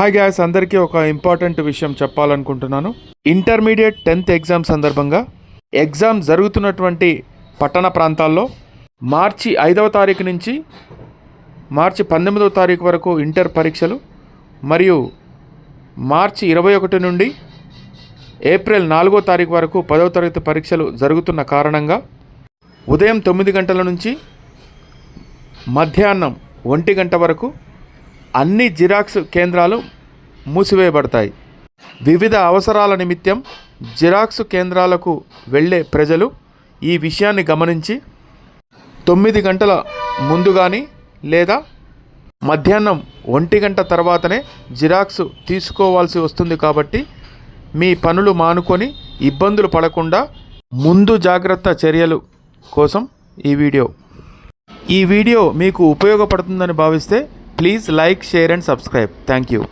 Hi gas అందరికీ ఒక important విషయం చెప్పాలనుకుంటున్నాను. ఇంటర్మీడియట్ టెన్త్ ఎగ్జామ్ సందర్భంగా ఎగ్జామ్ జరుగుతున్నటువంటి పట్టణ ప్రాంతాల్లో మార్చి ఐదవ తారీఖు నుంచి మార్చి పంతొమ్మిదవ తారీఖు వరకు ఇంటర్ పరీక్షలు మరియు మార్చి ఇరవై ఒకటి నుండి ఏప్రిల్ నాలుగో తారీఖు వరకు పదవ తరగతి పరీక్షలు జరుగుతున్న కారణంగా ఉదయం తొమ్మిది గంటల నుంచి మధ్యాహ్నం ఒంటి గంట వరకు అన్ని జిరాక్స్ కేంద్రాలు మూసివేయబడతాయి. వివిధ అవసరాల నిమిత్తం జిరాక్స్ కేంద్రాలకు వెళ్ళే ప్రజలు ఈ విషయాన్ని గమనించి తొమ్మిది గంటల ముందు కానీ లేదా మధ్యాహ్నం ఒంటి గంట తర్వాతనే జిరాక్స్ తీసుకోవాల్సి వస్తుంది కాబట్టి మీ పనులు మానుకొని ఇబ్బందులు పడకుండా ముందు జాగ్రత్త చర్యలు కోసం ఈ వీడియో. ఈ వీడియో మీకు ఉపయోగపడుతుందని భావిస్తే please like share and subscribe. Thank you.